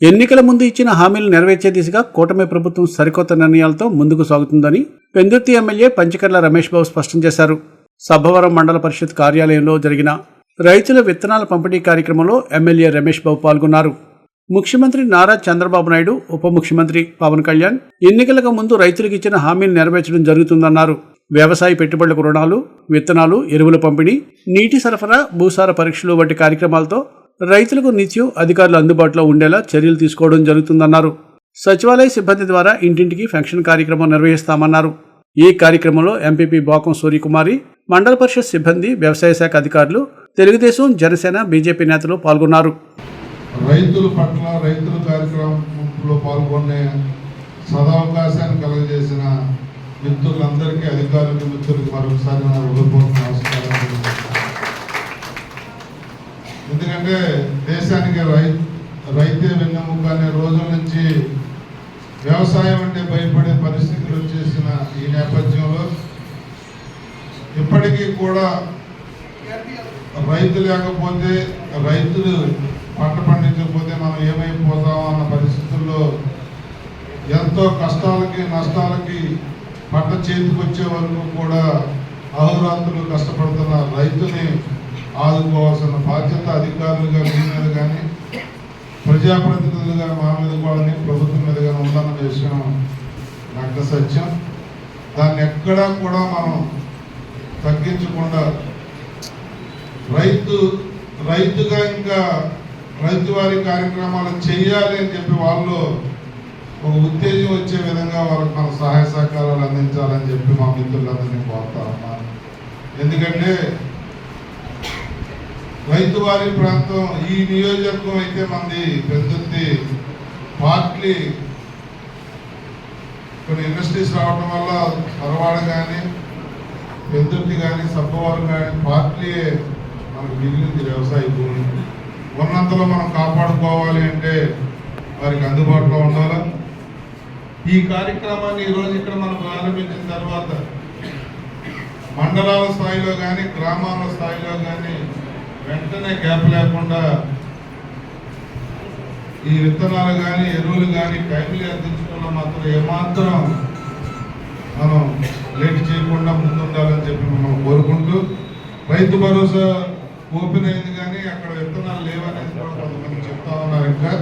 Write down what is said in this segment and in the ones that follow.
ఎన్నికల ముందు ఇచ్చిన హామీలు నెరవేర్చే దిశగా కూటమి ప్రభుత్వం సరికొత్త నిర్ణయాలతో ముందుకు సాగుతుందని పెందుర్తి ఎమ్మెల్యే పంచకర్ల రమేష్ బాబు స్పష్టం చేశారు. సబ్బవరం మండల పరిషత్ కార్యాలయంలో జరిగిన రైతుల విత్తనాల పంపిణీ కార్యక్రమంలో ఎమ్మెల్యే రమేష్ బాబు పాల్గొన్నారు. ముఖ్యమంత్రి నారా చంద్రబాబు నాయుడు ఉప ముఖ్యమంత్రి పవన్ కళ్యాణ్ ఎన్నికలకు ముందు రైతులకు ఇచ్చిన హామీలు నెరవేర్చడం జరుగుతుందన్నారు. వ్యవసాయ పెట్టుబడులకు రుణాలు విత్తనాలు ఎరువుల పంపిణీ నీటి సరఫరా భూసార పరీక్షలు వంటి కార్యక్రమాలతో రైతులకు నిత్యం అధికారులు అందుబాటులో ఉండేలా చర్యలు తీసుకోవడం జరుగుతుందన్నారు. సచివాలయ సిబ్బంది ద్వారా ఇంటింటికి ఫంక్షన్ కార్యక్రమం నిర్వహిస్తామన్నారు. ఈ కార్యక్రమంలో ఎంపీపీ బోకం సూర్యకుమారి మండల పరిషత్ సిబ్బంది వ్యవసాయ శాఖ అధికారులు తెలుగుదేశం జనసేన బీజేపీ నేతలు పాల్గొన్నారు. రైతుల పట్ల రైతుల కార్యక్రమంలో పాల్గొనే సదావకాశాన్ని కలగజేసిన మిత్రులందరికీ అధికారులకు మిత్రులకు మరొకసారి నా అంటే దేశానికి రై రైతే వెన్నెముక అనే రోజుల నుంచి వ్యవసాయం అంటే భయపడే పరిస్థితులు వచ్చేసిన ఈ నేపథ్యంలో ఇప్పటికీ కూడా రైతు లేకపోతే రైతులు పంట పండించకపోతే మనం ఏమైపోతాం అన్న పరిస్థితుల్లో ఎంతో కష్టాలకి నష్టాలకి పంట చేతికి వచ్చే వరకు కూడా అహోరాత్రులు కష్టపడుతున్న రైతుని ఆదుకోవాల్సిన బాధ్యత అధికారులుగా మీ మీద కానీ ప్రజాప్రతినిధులుగా మా మీద కూడా ప్రభుత్వం మీద కానీ ఉందన్న విషయం నగ్న సత్యం. దాన్ని ఎక్కడా కూడా మనం తగ్గించకుండా రైతు రైతుగా ఇంకా రైతు వారి కార్యక్రమాలు చేయాలి అని చెప్పి వాళ్ళు ఒక ఉత్తేజం వచ్చే విధంగా వాళ్ళకి మన సహాయ సహకారాలు అందించాలని చెప్పి మా మిత్రులందరినీ కోరుతా ఉన్నాను. ఎందుకంటే రైతువారి ప్రాంతం ఈ నియోజకవర్గం అయితే మంది పెద్దది పార్ట్లీ కొన్ని ఇండస్ట్రీస్ రావడం వల్ల పరవాడ కానీ పెద్దటి కానీ సబ్బవరం కానీ పార్ట్లీ మనకు మిగిలింది వ్యవసాయ భూమి. ఉన్నంతలో మనం కాపాడుకోవాలి అంటే వారికి అందుబాటులో ఉండాలి? ఈ కార్యక్రమాన్ని ఈరోజు ఇక్కడ మనం ప్రారంభించిన తర్వాత మండలాల స్థాయిలో కానీ గ్రామాల స్థాయిలో కానీ వెంటనే గ్యాప్ లేకుండా ఈ విత్తనాలు కానీ ఎరువులు కానీ టైంలీ అందించడంలో మాత్రం ఏమాత్రం మనం లేట్ చేయకుండా ముందుండాలని చెప్పి మనం కోరుకుంటూ రైతు భరోసా ఓపెన్ అయింది కానీ అక్కడ విత్తనాలు లేవనేది కూడా కొంతమంది చెప్తా ఉన్నారు ఇంకా.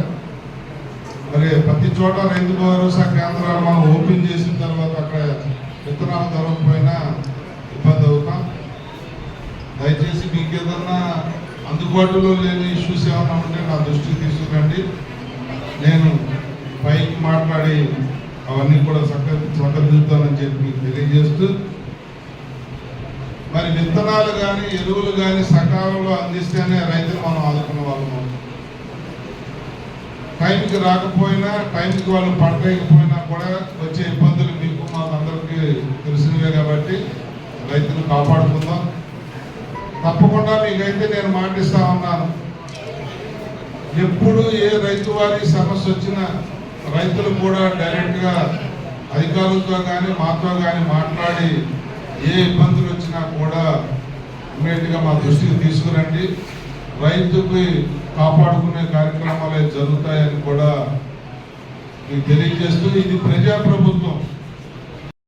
మరి ప్రతి చోట రైతు భరోసా కేంద్రాలు మనం ఓపెన్ చేసిన తర్వాత అక్కడ విత్తనాలు దొరకకపోయినా ఇబ్బంది అవుతాం. దయచేసి మీకు ఏదన్నా అందుబాటులో లేని ఇష్యూస్ ఏమైనా ఉంటే నా దృష్టికి తీసుకురండి. నేను పైకి మాట్లాడి అవన్నీ కూడా చక్క చక్కదిద్దుతానని చెప్పి మీకు తెలియజేస్తూ మరి విత్తనాలు కానీ ఎరువులు కానీ సకాలంలో అందిస్తేనే రైతులు మనం ఆదుకున్న వాళ్ళం టైంకి రాకపోయినా టైంకి వాళ్ళు పంట కూడా వచ్చే ఇబ్బందులు మీకు మాకు అందరికీ తెలిసినవే కాబట్టి రైతులు కాపాడుకుందాం. తప్పకుండా మీకైతే నేను మాటిస్తా ఉన్నాను. ఎప్పుడు ఏ రైతు వారి సమస్య వచ్చినా రైతులు కూడా డైరెక్ట్గా అధికారులతో కానీ మాతో కానీ మాట్లాడి ఏ ఇబ్బందులు వచ్చినా కూడా ఇమీడియట్గా మా దృష్టికి తీసుకురండి. రైతుకి కాపాడుకునే కార్యక్రమాలు జరుగుతాయని కూడా మీకు తెలియజేస్తూ ఇది ప్రజాప్రభుత్వం.